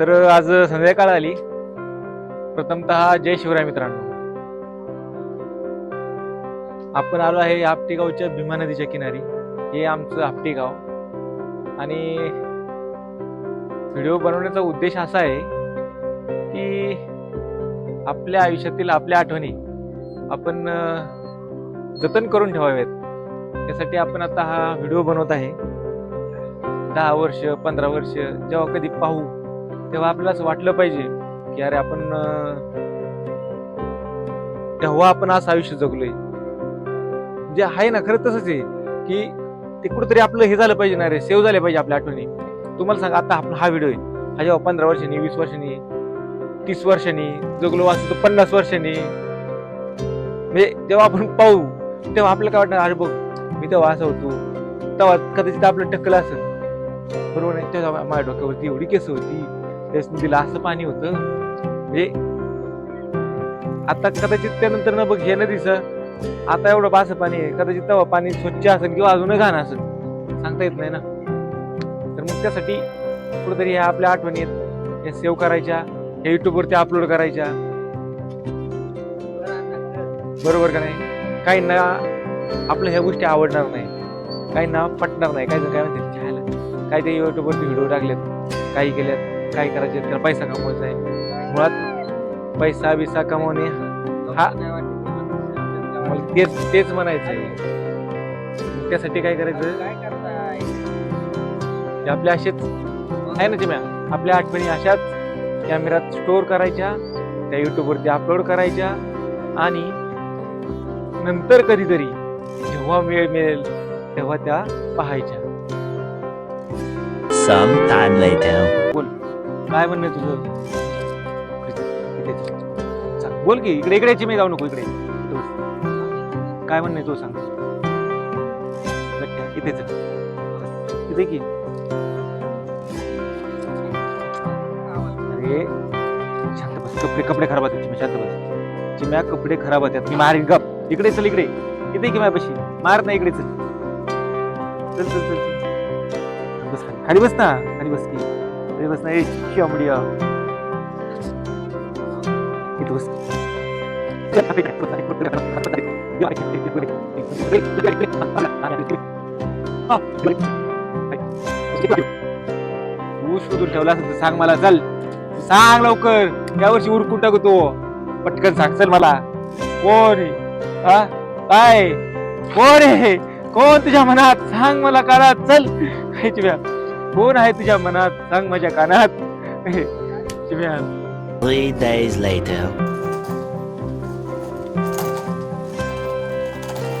तर आज संध्याकाळ आली. प्रथमतः जय शिवराय मित्रांनो. आपण आलो आहे आपटी गावच्या भीमा नदीच्या किनारी. हे आमचं आपटी गाव आणि व्हिडिओ बनवण्याचा उद्देश असा आहे की आपल्या आयुष्यातील आपल्या आठवणी आपण जतन करून ठेवाव्यात त्यासाठी आपण आता हा व्हिडिओ बनवत आहे. दहा वर्ष पंधरा वर्ष जेव्हा कधी पाहू तेव्हा आपल्याला असं वाटलं पाहिजे की अरे आपण तेव्हा आपण असं आयुष्य जगलोय. जे आहे ना खरं तसंच आहे की ते कुठंतरी आपलं हे झालं पाहिजे ना रे सेव्ह झाले पाहिजे आपल्या आठवणी. तुम्हाला सांगा आता आपला हा व्हिडिओ आहे. हा जेव्हा पंधरा वर्षांनी वीस वर्षांनी तीस वर्षांनी जगलो असतो तर पन्नास वर्षांनी. म्हणजे जेव्हा आपण पाहू तेव्हा आपल्याला काय वाटणार अरे बघ मी तेव्हा असं होतो. तेव्हा कदाचित आपलं टक्कल असेल. बरोबर नाही तेव्हा माझ्या डोक्यावरती एवढी केस होती. त्याच नदीला असं पाणी होतं. म्हणजे आता कदाचित त्यानंतर न बघ हे दिस. आता एवढं बास पाणी आहे. कदाचित तेव्हा पाणी स्वच्छ असेल किंवा अजून घाण असेल. सांगता येत नाही ना. तर मग त्यासाठी कुठेतरी ह्या आपल्या आठवणी आहेत. ह्या सेव्ह करायच्या. ह्या युट्यूबवरती अपलोड करायच्या. बरोबर का नाही? काही ना आपल्या ह्या गोष्टी आवडणार नाही. काही ना पटणार नाही. काही काय म्हणतात "छायला, काय ते युट्यूबवरती व्हिडिओ टाकलेत. काही केल्यात. काय करायचे त्याला पैसा कमवायचा आहे. मुळात पैसा बिसा कमवणे हा मला तेच तेच म्हणायचं आहे. त्यासाठी काय करायचं? आपल्या असेच आहे ना चिम्या आपल्या आठवणी अशाच कॅमेऱ्यात स्टोअर करायच्या त्या युट्यूबवरती अपलोड करायच्या आणि नंतर कधीतरी जेव्हा वेळ मिळेल तेव्हा त्या पाहायच्या. Some time later. काय म्हणणं तुझं? चल. सांग. बोल की इकडे इकडे मी जाऊ नको इकडे. काय म्हणणं आहे सांग. लक्ष्या, इथे चल इथे की? अरे शांत बस. कपडे कपडे खराब होतात चिम्या शांत बस. चिम्या कपडे खराब होतात. मी मारीन गप. इकडे चल इकडे. इथे की माझ्यापाशी. मार नाही इकडे चल. चल चल चल बस खाली बस ना. खाली बस की. खाली बस ना ए शामडिया तू शोधून ठेवला असेल तर सांग मला चल सांग लवकर यावर्षी उरकून टाकू तो पटकन सांग चल मला कोण हा काय कोण आहे कोण तुझ्या मनात सांग मला काळात चल हे कोण आहे तुझ्या मनात सांग माझ्या कानात. Three days later.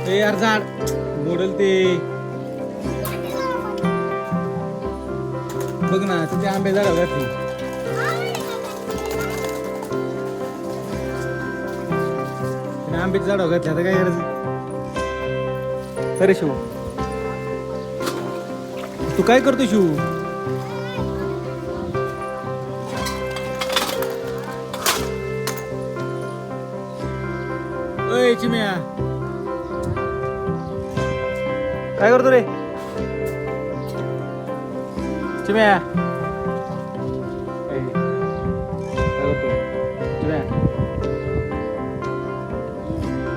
ए यार झाड मोडल ते. बघ ना तिथे आंबे झाड घातली आंब्याची झाड घातली आता काय करायचं? अरे शिव. तू काय करतो शिव? अय चिम्या. काय करतो रे? चिम्या. चिम्या.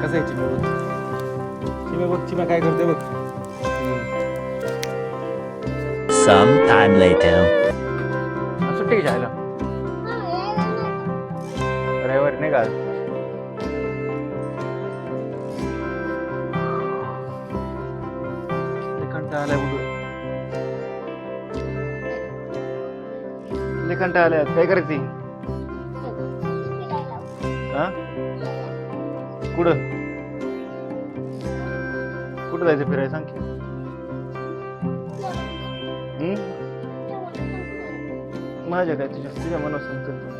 कसं आहे चिम्या? बघ चिम्या बघ चिम्या काय करते बघ. Some time later. सुट्टी घ्यायला ड्रायव्हर रविवारी नाही का आज? कंटाळा आलाय बघ लय कंटाळा आलाय. काय करायची? हा? कुठं? कुठं जायचं फिरायला सांग की? माझ्या काय तुझ्या तुझ्या मनात सांगतो तू.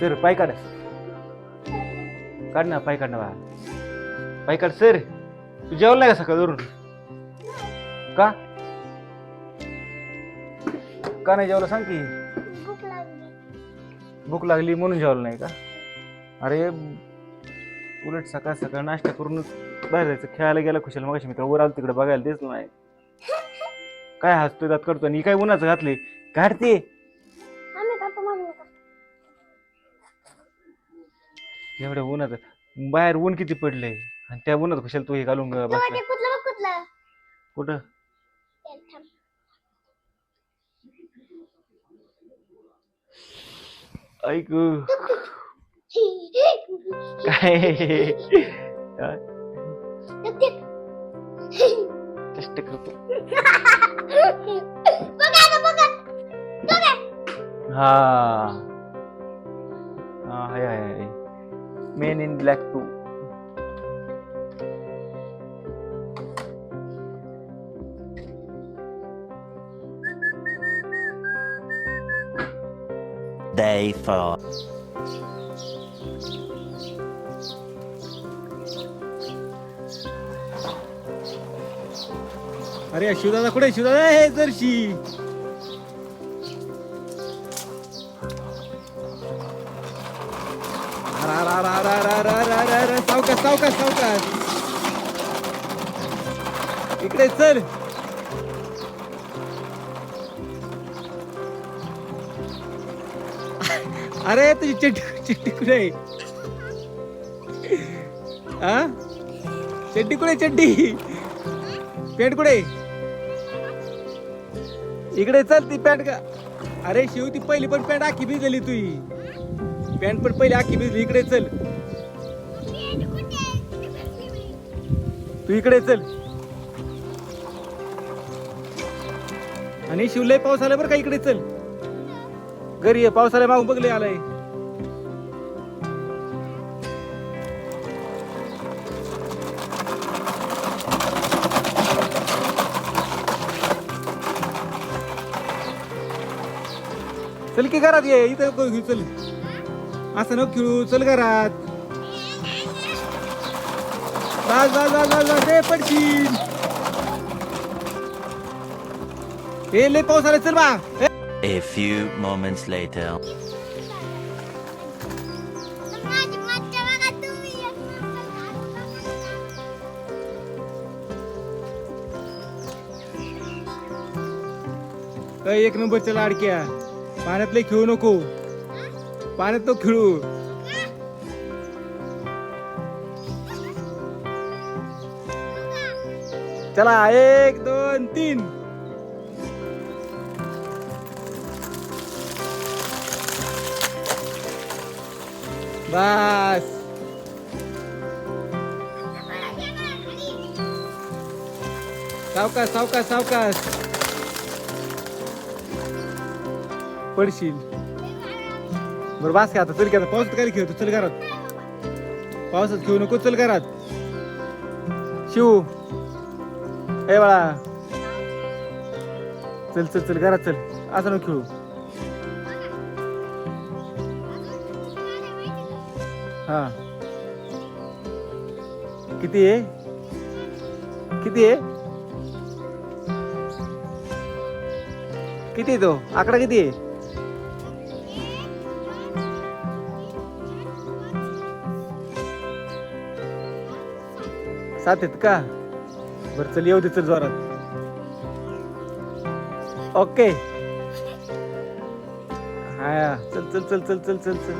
सर पाय काढ. काढ ना पाय काढ ना बा पाय काढ सर. तू जेवलाय का सकाळ धरून? का? का नाही जेवला? सांग की. भूक लागली म्हणून जेवलं नाही का? अरे उलट सकाळ सकाळ नाश्ता करूनच बाहेर जायचं. खेळायला गेला खुशाल. मग मित्र वर आलो तिकडे बघायला तेच नाही. काय हसतोय दात करतो आणि ही काय उन्हाचं घातले काढते. आम्ही. एवढ्या उन्हाचं बाहेर ऊन किती पडलंय. आणि त्या उन्हात खुशाल तू हे घालून तेव्हा बसला. ते कुठलं बघ कुठलं? कुठं? ते थांब. ऐक. काय टक टक. कष्ट करतो बघा ना, बघा. बघा. हा हा hi hi hi men in black two Day 4. अरे शिवदादा कुठे? शिवदादा हे जरशी. सावकाश सावकाश सावकाश. इकडे चल. अरे तुझी चिट्टी चिट्टी कुठे आहे? हा चड्डी कुठे चड्डी पेट कुठे इकडे चल ती पॅन्ट का? अरे शिव ती पहिली पण पॅन्ट आखी भिजली तुझी पॅन्ट पण पहिली आखी भिजली. इकडे चल. तू इकडे चल. आणि शिवलय पाऊस आला बरं का इकडे चल. घरी ये पावसाला मागून बघले आलाय. चल की घरात ये इथं नको घेऊ चल असं नको खेळू चल घरात बस बस बस बस बस ए पडशील ए लय पाऊस आला चल बा ए. A few moments later. माझी मज्जा बघा तुम्ही. एक नंबर. ए, एक नंबरच्या लाडक्या पाण्यातले खेळू नको. पाण्यात तो खेळू. चला एक दोन तीन. बस. सावकाश सावकाश सावकाश. पडशील. बरं बास का आता चल की आता. पावसात काय खेळतो? चल घरात. पावसात खेळू नको चल घरात. शिव. ए बाळा. चल चल चल घरात चल. असं नको खेळू. हा. किती आहे? किती आहे? किती आहे तो? आकडा किती आहे? सात आहेत का? बरं चल येऊ दे चल जोरात. ओके हा चल चल चल चल चल चल चल.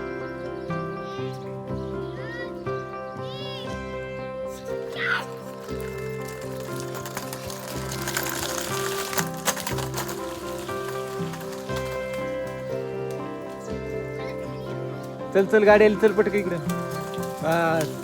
चल चल गाडी आली चल पटक इकडे. बस.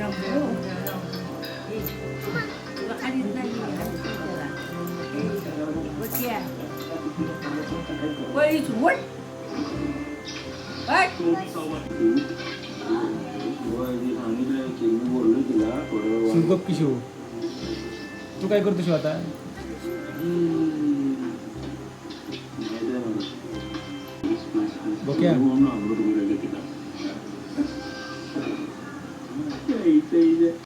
있다고. 이거 아닌 날이 아니잖아. 어디야? Where is what? What? सुगप किशी हो तू काय करतो शिव आता बघ्या